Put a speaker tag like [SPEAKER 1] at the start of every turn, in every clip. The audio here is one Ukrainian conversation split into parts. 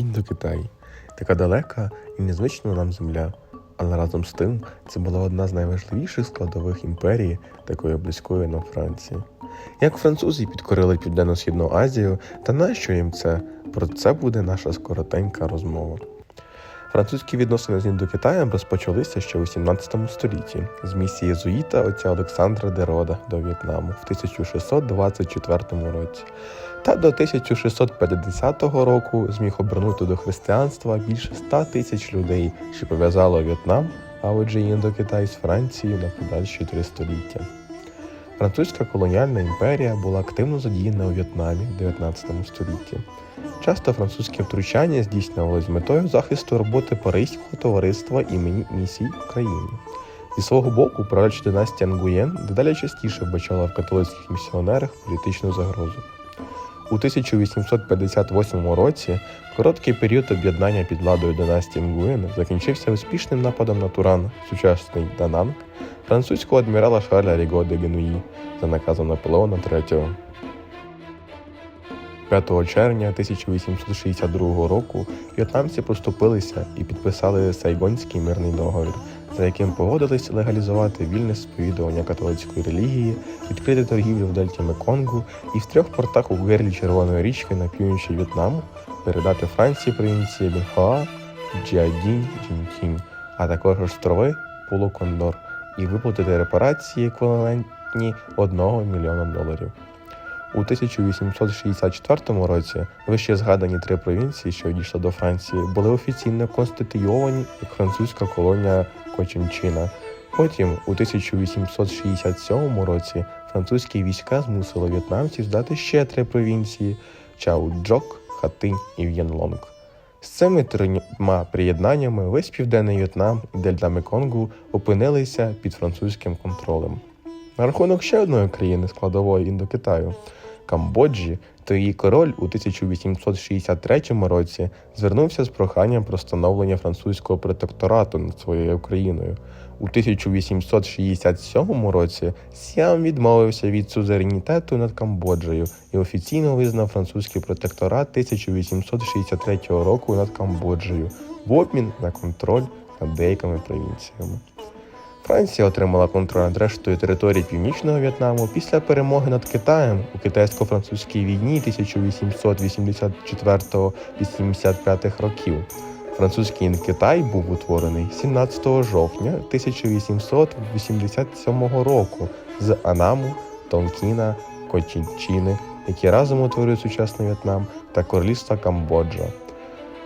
[SPEAKER 1] Індокитай така далека і незвична нам земля. Але разом з тим це була одна з найважливіших складових імперії, такої близької нам Франції. Як французи підкорили Південно-Східну Азію, та нащо їм це? Про це буде наша скоротенька розмова. Французькі відносини з Індокитаєм розпочалися ще у 17 столітті з місії єзуїта отця Олександра Дерода до В'єтнаму в 1624 році. Та до 1650 року зміг обернути до християнства більше 100 тисяч людей, що пов'язало В'єтнам, а отже Індокитай з Францією на подальші три століття. Французька колоніальна імперія була активно задіяна у В'єтнамі в 19 столітті. Часто французьке втручання здійснювалось з метою захисту роботи Паризького товариства імені місій України. Зі свого боку, правляча династія Нгуєн дедалі частіше вбачала в католицьких місіонерах політичну загрозу. У 1858 році короткий період об'єднання під владою династії Нгуєн закінчився успішним нападом на Туран, сучасний Дананг, французького адмірала Шарля Ріго де Генуї за наказом Наполеона III. 5 червня 1862 року в'єтнамці поступилися і підписали Сайгонський мирний договір, за яким погодились легалізувати вільне сповідування католицької релігії, відкрити торгівлю в дельті Меконгу і в трьох портах у герлі Червоної річки на півночі В'єтнаму передати Франції провінції Бінхоа, Джіадінь, Джінтінь, а також острови Пулокондор і виплатити репарації еквівалентні 1 мільйона доларів. У 1864 році вище згадані три провінції, що дійшли до Франції, були офіційно конституйовані як французька колонія Кочинчина. Потім, у 1867 році, французькі війська змусили в'єтнамців здати ще три провінції Чаудджок, Хатинь і В'єнлонг. З цими трьома приєднаннями весь південний В'єтнам і дельта Меконгу опинилися під французьким контролем. На рахунок ще одної країни складової Індокитаю Камбоджі, то її король у 1863 році звернувся з проханням про встановлення французького протекторату над своєю країною. У 1867 році Сіам відмовився від сузеренітету над Камбоджею і офіційно визнав французький протекторат 1863 року над Камбоджею в обмін на контроль над деякими провінціями. Франція отримала контроль над рештою територій Північного В'єтнаму після перемоги над Китаєм у китайсько-французькій війні 1884-85 років. Французький Індокитай був утворений 17 жовтня 1887 року з Анаму, Тонкіна, Кочинчини, які разом утворюють сучасний В'єтнам та королівства Камбоджа.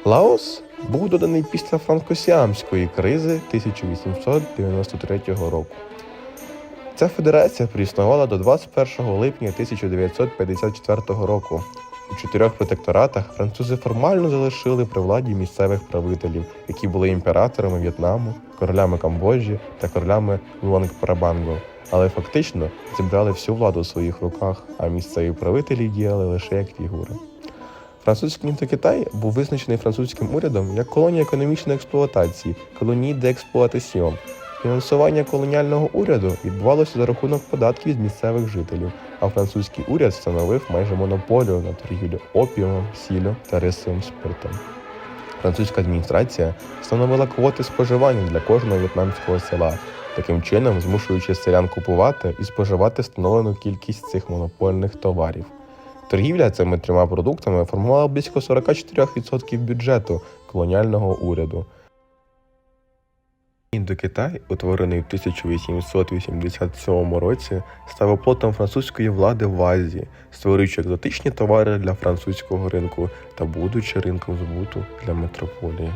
[SPEAKER 1] Лаос був доданий після франко-сіамської кризи 1893 року. Ця федерація проіснувала до 21 липня 1954 року. У чотирьох протекторатах французи формально залишили при владі місцевих правителів, які були імператорами В'єтнаму, королями Камбоджі та королями Луангпрабанго, але фактично зібрали всю владу у своїх руках, а місцеві правителі діяли лише як фігури. Французький Індокитай був визначений французьким урядом як колонія економічної експлуатації, колонії де. Фінансування колоніального уряду відбувалося за рахунок податків від місцевих жителів, а французький уряд встановив майже монополію на торгівлю опіумом, сіллю та рисовим спиртом. Французька адміністрація встановила квоти споживання для кожного в'єтнамського села, таким чином змушуючи селян купувати і споживати встановлену кількість цих монопольних товарів. Торгівля цими трьома продуктами формувала близько 44% бюджету колоніального уряду. Індокитай, утворений в 1887 році, став оплотом французької влади в Азії, створюючи екзотичні товари для французького ринку та будучи ринком збуту для метрополії.